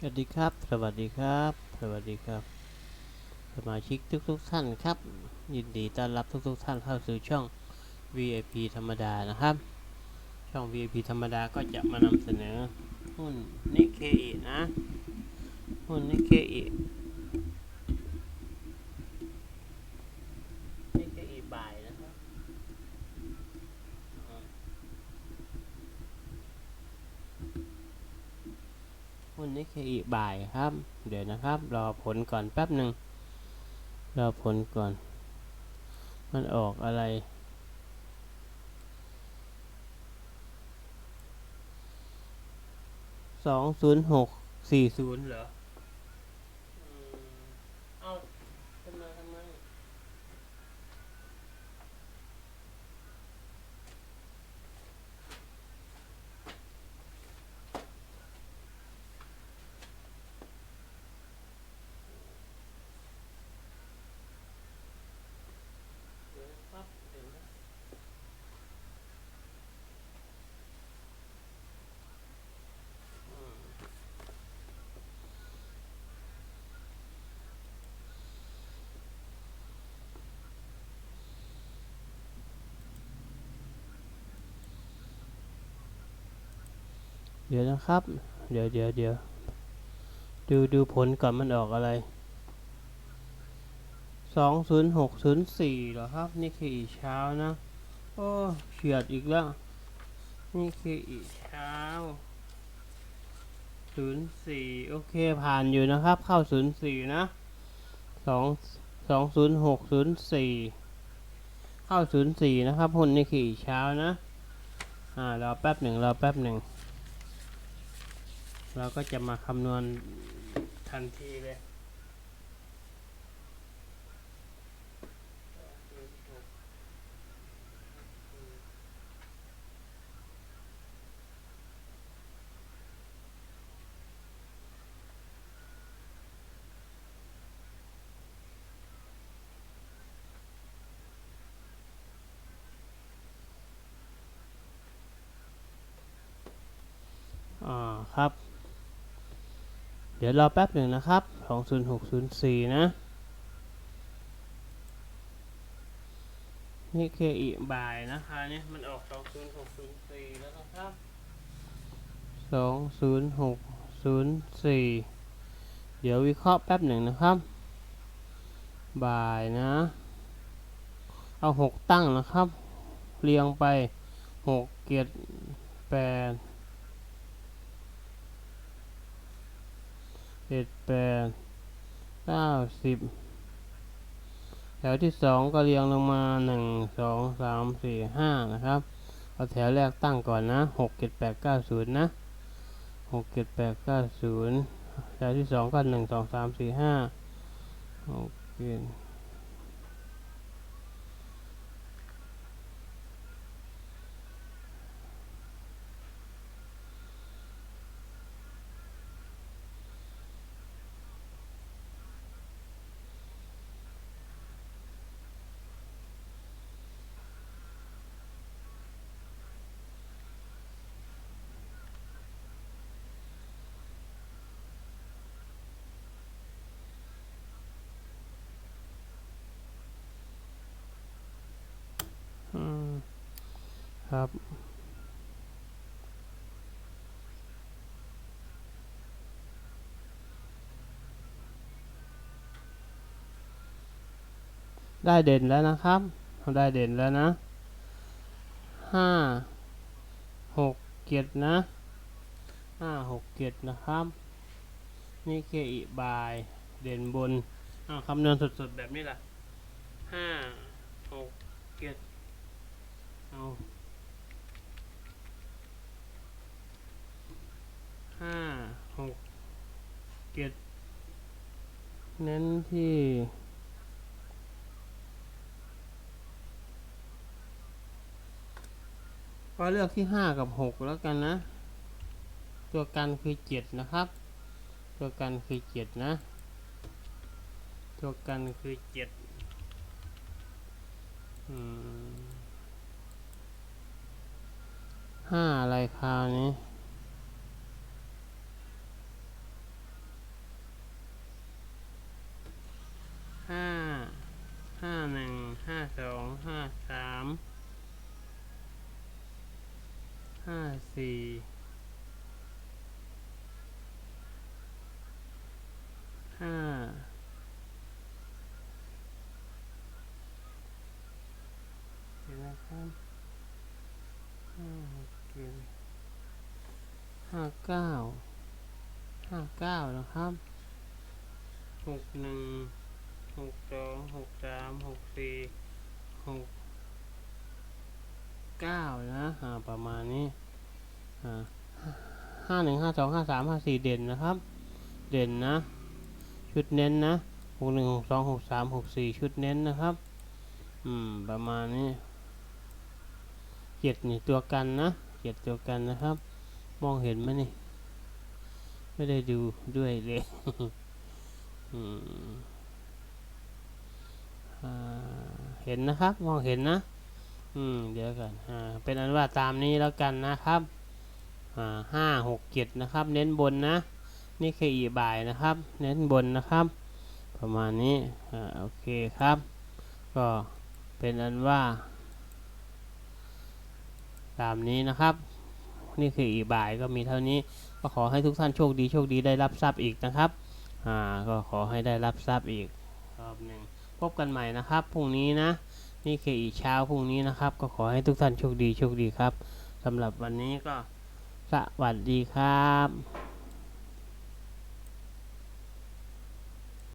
สวัสดีครับ สวัสดีครับ สวัสดีครับ สมาชิกทุกๆทท่านครับ ยินดีต้อนรับทุกๆทท่านเข้าสู่ช่อง VIP ธรรมดานะครับ ช่อง VIP ธรรมดาก็จะมานำเสนอ หุ้นนิเคอินะ หุ้นนิเคอินิเคอิบ่ายนะครับอ่า หุ้นนิเคอีบ่ายครับ เดี๋ยวนะครับ รอผลก่อนแป๊บหนึ่งรอผลก่อน มันออกอะไร สองศูนย์หกสี่ศูนย์เหรออืมเอาขึ้นมาทำไมเดี๋ยวนะครับเดี๋ยวนะอืม เดี๋ยวนะครับ เดี๋ยวเดี๋ยวเดี๋ยวดูดูผลก่อนมันออกอะไรสองศูนย์หกศูนย์สี่เหรอครับ นี่คืออีกเช้านะ โอ้เฉียดอีกแล้ว นี่คืออีกเช้าศูนย์สี่โอเคผ่านอยู่นะครับ เข้าศูนย์สี่นะสองสองศูนย์หกศูนย์สี่เข้าศูนย์สี่นะครับ หุ้นนี่คืออีกเช้านะ อ่ารอแป๊บหนึ่งรอแป๊บหนึ่ง เราก็จะมาคำนวณทันทีเลยอ่าครับ ดี๋ยวรอแป๊บหนึ่งนะครับ 20604 นะนี่เคอีบายนะคะเนี่ยมันออก 20604 แล้วนะครับ 20604 เดี๋ยววิเคราะห์แป๊บหนึ่งนะครับบายนะ เอา 6 ตั้งนะครับ เรียงไป 6 เกียรติ8 เจ็ดแปดเก้าสิบแถวที่สองก็เรียงลงมาหนึ่งสองสามสี่ห้านะครับเอาแถวแรกตั้งก่อนนะหกเจ็ดแปดเก้าศูนย์นะหกเจ็ดแปดเก้าศูนย์แถวที่สองก็หนึ่งสองสามสี่ห้าโอเค ครับ ได้เด่นแล้วนะครับ ได้เด่นแล้วนะห้าหกเกียรนะห้าหกเกียรนะครับ นี่เคอีบายเด่นบนอ้าวคำนวณสดๆแบบนี้ละห้าหกเกียรเอาห้า หก เกียรติเน้นที่ ก็เลือกที่ห้ากับหกแล้วกันนะ ตัวกันคือเจ็ดนะครับ ตัวกันคือเจ็ดนะ ตัวกันคือเจ็ดอืมห้าอะไรคราวนี้ สองห้าสามห้าสี่ห้าเดี๋ยวนะครับห้าหกเจ็ดห้าเก้าห้าเก้านะครับหกหนึ่ง หกสองหกสามหกสี่หกเก้านะอ่าประมาณนี้อ่าห้าหนึ่งห้าสองห้าสามห้าสี่เด่นนะครับ เด่นนะ ชุดเน้นนะหกหนึ่งหกสองหกสามหกสี่ชุดเน้นนะครับ อืม ประมาณนี้เจ็ดนี่ตัวกันนะเจ็ดตัวกันนะครับ มองเห็นไหมนี่ ไม่ได้ดูด้วยเลย อืม เห็นนะครับมองเห็นนะอืมเดี๋ยวกันอ่าเป็นอันว่าตามนี้แล้วกันนะครับอ่าห้าหกเจ็ดนะครับ เน้นบนนะ นี่คืออีบ่ายนะครับ เน้นบนนะครับ ประมาณนี้อ่าโอเคครับ ก็เป็นอันว่า ตามนี้นะครับ นี่คืออีบ่ายก็มีเท่านี้ก็ขอให้ทุกท่านโชคดีโชคดีได้รับทรัพย์อีกนะครับอ่าก็ขอให้ได้รับทรัพย์อีกรอบหนึ่ง พบกันใหม่นะครับพรุ่งนี้นะนี่คืออีกเช้าพรุ่งนี้นะครับ ก็ขอให้ทุกท่านโชคดีโชคดีครับสำหรับวันนี้ก็สวัสดีครับ